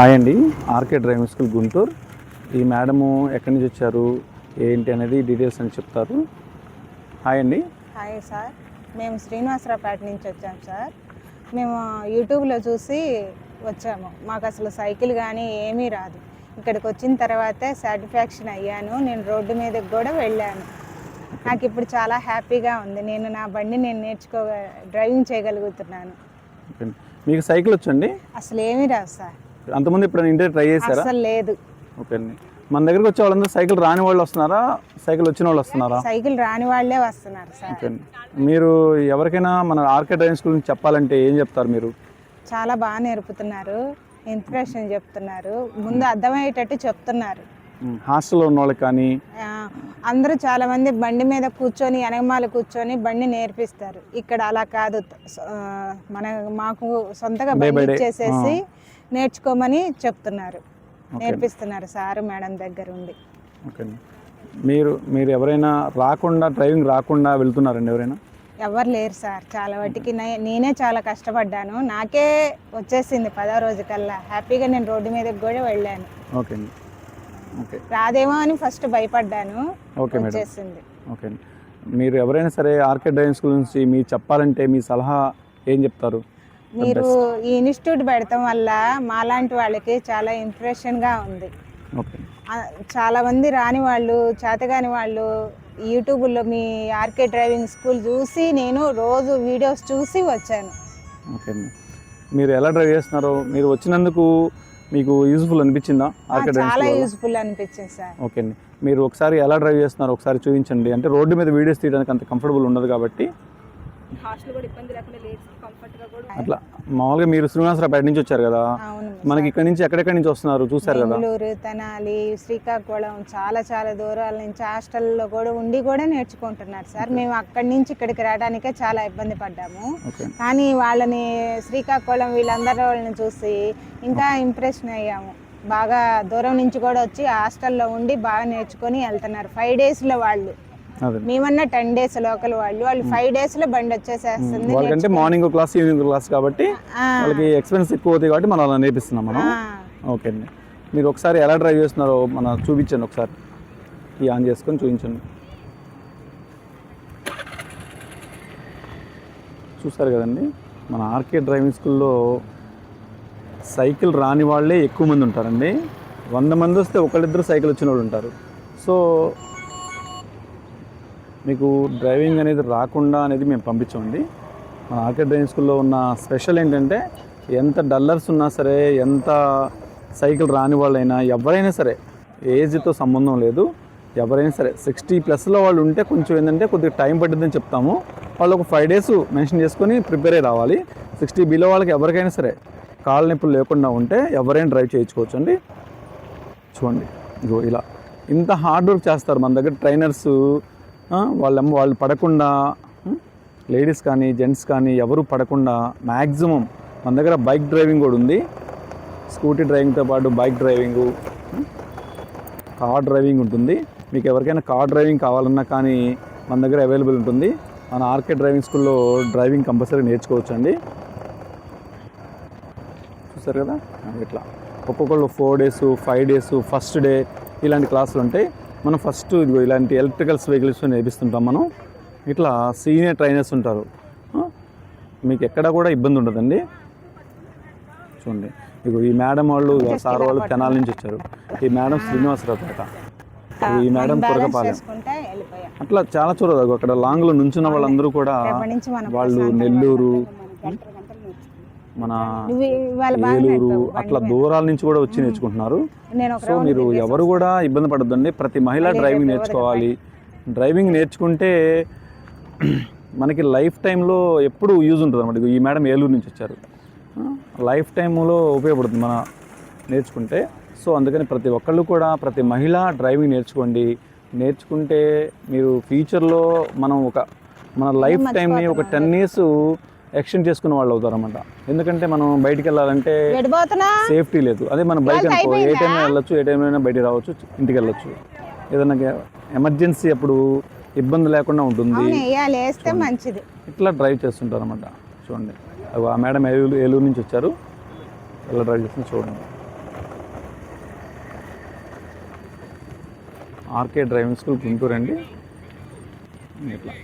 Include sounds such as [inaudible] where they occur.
Hi అండి RK driving school Guntur. ఈ madam ఎక్కడి నుంచి వచ్చారు ఏంటి అనేది డీటెయిల్స్ అని చెప్తారు. హాయ్ అండి. హాయ్ సార్ మేము శ్రీనివాసరావుపేట నుంచి వచ్చాం సార్. మేము యూట్యూబ్లో చూసి వచ్చాము. మాకు అసలు సైకిల్ కానీ ఏమీ రాదు. ఇక్కడికి వచ్చిన తర్వాతే సాటిస్ఫాక్షన్ అయ్యాను. నేను రోడ్డు మీదకి కూడా వెళ్ళాను. నాకు ఇప్పుడు చాలా హ్యాపీగా ఉంది. నేను నా బండి నేను నేర్చుకో డ్రైవింగ్ చేయగలుగుతున్నాను. మీకు సైకిల్ వచ్చండి అసలు ఏమీ రాదు సార్. అంతకుముందు ఇప్పుడు ఇంటి ట్రై చేశారా? అసలు లేదు. ఓకే అండి. మన దగ్గరికి వచ్చే వాళ్ళందరూ సైకిల్ రాని వాళ్ళు వస్తున్నారా? సైకిల్ వచ్చిన వాళ్ళు వస్తున్నారా? సైకిల్ రాని వాళ్ళే వస్తున్నారు సార్. ఓకే అండి. మీరు ఎవరికైనా మన ఆర్కే డ్రైవింగ్ స్కూల్ చెప్పాలంటే ఏం చెప్తారు మీరు? చాలా బాగా నేర్పుతున్నారు. ఇన్స్పిరేషన్ చెప్తున్నారు. ముందు అర్థమయ్యేటట్టు చెప్తున్నారు. హాస్టల్లో ఉన్న వాళ్ళకి కానీ? ఆ, అందరూ చాలా మంది బండి మీద కూర్చొని వెనకమాల కూర్చొని బండి నేర్పిస్తారు. ఇక్కడ అలా కాదు. స- ఆ, మన మాకు సొంతగా Day by బండి day. ఇచ్చేసేసి నేర్చుకోమని చెప్తున్నారు. నేర్పిస్తున్నారు సారు మేడం దగ్గర అండి మీరు మీరు ఎవరైనా రాకుండా డ్రైవింగ్ రాకుండా వెళ్తున్నారండి ఎవరైనా? ఎవరు లేరు సార్. చాలా వాటికి నేనే చాలా కష్టపడ్డాను. నాకే వచ్చేసింది పదో రోజు కల్లా. హ్యాపీగా నేను రోడ్డు మీదకి కూడా వెళ్ళాను. ఓకే. ఓకే. రాదేమో అని ఫస్ట్ భయపడ్డాను. ఓకే వచ్చేసింది. ఓకే. మీరు ఎవరైనా సరే ఆర్కే డ్రైవింగ్ స్కూల్ నుంచి మీ చెప్పాలంటే మీ సలహా ఏం చెప్తారు? మీరు ఈ ఇన్స్టిట్యూట్ పెడతాం వల్ల మాలాంటి వాళ్ళకి చాలా ఇంప్రెషన్గా ఉంది. చాలా మంది రాని వాళ్ళు చేతగాని వాళ్ళు యూట్యూబ్లో మీ ఆర్కే డ్రైవింగ్ స్కూల్ చూసి నేను రోజు వీడియోస్ చూసి వచ్చాను. ఓకే మీరు ఎలా డ్రైవ్ చేస్తున్నారో మీరు వచ్చినందుకు మీకు యూజ్ఫుల్ అనిపించిందా చాలా యూస్ఫుల్ అనిపించింది సార్. ఓకే అండి. మీరు ఒకసారి ఎలా డ్రైవ్ చేస్తున్నారో ఒకసారి చూపించండి. అంటే రోడ్డు మీద వీడియోస్ తీయడానికి అంత కంఫర్టబుల్ ఉండదు కాబట్టి హాస్టల్ కూడా ఇబ్బంది లేకుండా లేడీస్ కంఫర్ట్గా కూడా అట్లా మామూలుగా మీరు శ్రీనివాసరావుపేట నుంచి వచ్చారు కదా? అవును. మనకి ఇక్కడ నుంచి ఎక్కడెక్కడి నుంచి వస్తున్నారు చూసారు కదా? బెంగళూరు తెనాలి శ్రీకాకుళం చాలా చాలా దూరాల నుంచి హాస్టల్లో కూడా ఉండి కూడా నేర్చుకుంటున్నారు సార్. మేము అక్కడి నుంచి ఇక్కడికి రావడానికే చాలా ఇబ్బంది పడ్డాము. కానీ వాళ్ళని శ్రీకాకుళం వీళ్ళందరూ వాళ్ళని చూసి ఇంకా ఇంప్రెషన్ అయ్యాము. బాగా దూరం నుంచి కూడా వచ్చి హాస్టల్లో ఉండి బాగా నేర్చుకొని వెళ్తున్నారు. ఫైవ్ డేస్లో వాళ్ళు. మేమన్నా టెన్ డేస్ లోకల్ వాళ్ళు వాళ్ళు ఫైవ్ డేస్లో బండి వచ్చేసేస్తుంది వాళ్ళకంటే మార్నింగ్ క్లాస్ ఈవినింగ్ క్లాస్ కాబట్టి వాళ్ళకి ఎక్స్పెన్స్ ఎక్కువ అవుతాయి కాబట్టి మనం అలా నేర్పిస్తున్నాం మనం. ఓకే అండి. మీరు ఒకసారి ఎలా డ్రైవ్ చేస్తున్నారో మన చూపించండి ఒకసారి. ఈ ఆన్ చేసుకొని చూపించండి. చూసారు కదండి మన ఆర్కే డ్రైవింగ్ స్కూల్లో సైకిల్ రాని వాళ్ళే ఎక్కువ మంది ఉంటారండి. వంద మంది వస్తే ఒకళ్ళిద్దరు సైకిల్ వచ్చిన వాళ్ళు ఉంటారు. సో మీకు డ్రైవింగ్ అనేది రాకుండా అనేది మేము పంపించామండి. మన ఆర్కే డ్రైవింగ్ స్కూల్లో ఉన్న స్పెషల్ ఏంటంటే ఎంత డల్లర్స్ ఉన్నా సరే ఎంత సైకిల్ రాని వాళ్ళైనా ఎవరైనా సరే ఏజ్తో సంబంధం లేదు ఎవరైనా సరే సిక్స్టీ ప్లస్లో వాళ్ళు ఉంటే కొంచెం ఏంటంటే కొద్దిగా టైం పడుతుందని చెప్తాము. వాళ్ళు ఒక ఫైవ్ డేస్ మెన్షన్ చేసుకొని ప్రిపేర్ అయ్యి రావాలి. సిక్స్టీ బిలో వాళ్ళకి ఎవరికైనా సరే కాళ్ళ నొప్పులు లేకుండా ఉంటే ఎవరైనా డ్రైవ్ చేయించుకోవచ్చు అండి చూడండి ఇగో ఇలా. ఇంత హార్డ్ వర్క్ చేస్తారు మన దగ్గర ట్రైనర్స్ వాళ్ళేమో వాళ్ళు పడకుండా లేడీస్ కానీ జెంట్స్ కానీ ఎవరు పడకుండా మ్యాక్సిమం మన దగ్గర బైక్ డ్రైవింగ్ కూడా ఉంది. స్కూటీ డ్రైవింగ్తో పాటు బైక్ డ్రైవింగు కార్ డ్రైవింగ్ ఉంటుంది. మీకు ఎవరికైనా కార్ డ్రైవింగ్ కావాలన్నా కానీ మన దగ్గర అవైలబుల్ ఉంటుంది. మన ఆర్కే డ్రైవింగ్ స్కూల్లో డ్రైవింగ్ కంపల్సరీ నేర్చుకోవచ్చు అండి చూసారు కదా? ఇట్లా ఒక్కొక్కళ్ళు four days five days first day ఇలాంటి క్లాసులు ఉంటాయి. మనం ఫస్ట్ ఇదిగో ఇలాంటి ఎలక్ట్రికల్స్ వెహికల్స్ నేర్పిస్తుంటాం మనం. ఇట్లా సీనియర్ ట్రైనర్స్ ఉంటారు? మీకు ఎక్కడ కూడా ఇబ్బంది ఉండదండి. చూడండి. ఇగో ఈ మేడం వాళ్ళు సార్ వాళ్ళు తెనాల నుంచి వచ్చారు. ఈ మేడం శ్రీనివాసరావుపేట. ఈ మేడం వెళ్ళిపోయాం. అట్లా చాలా చూడదు. అక్కడ లాంగ్లో నుంచున్న వాళ్ళందరూ కూడా వాళ్ళు నెల్లూరు మన ఏలూరు అట్లా. దూరాల నుంచి కూడా వచ్చి నేర్చుకుంటున్నారు. సో మీరు ఎవరు కూడా ఇబ్బంది పడద్దండి. ప్రతి మహిళ డ్రైవింగ్ నేర్చుకోవాలి. డ్రైవింగ్ నేర్చుకుంటే [clears throat] మనకి లైఫ్ టైంలో ఎప్పుడు యూజ్ ఉంటుంది అనమాట ఈ మేడం ఏలూరు నుంచి వచ్చారు. లైఫ్ టైంలో ఉపయోగపడుతుంది మన నేర్చుకుంటే. సో అందుకని ప్రతి ఒక్కళ్ళు కూడా ప్రతి మహిళ డ్రైవింగ్ నేర్చుకోండి. నేర్చుకుంటే మీరు ఫ్యూచర్లో మనం ఒక మన లైఫ్ టైంని ఒక టెన్ ఇయర్స్ ఎక్స్టెండ్ చేసుకున్న వాళ్ళు అవుతారు అనమాట ఎందుకంటే మనం బయటికి వెళ్ళాలంటే సేఫ్టీ లేదు. అదే మన బైక్ అనుకో ఏ టైంలో వెళ్ళొచ్చు ఏ టైంలో బయటికి రావచ్చు ఇంటికి వెళ్ళొచ్చు ఏదైనా ఎమర్జెన్సీ అప్పుడు ఇబ్బంది లేకుండా ఉంటుంది. మంచిది. ఇట్లా డ్రైవ్ చేస్తుంటారు అనమాట చూడండి ఆ మేడం ఏలూరు ఏలూరు నుంచి వచ్చారు. ఎలా డ్రైవ్ చేస్తుంది చూడండి. ఆర్కే డ్రైవింగ్ స్కూల్ గుంటూరు అండి ఇట్లా.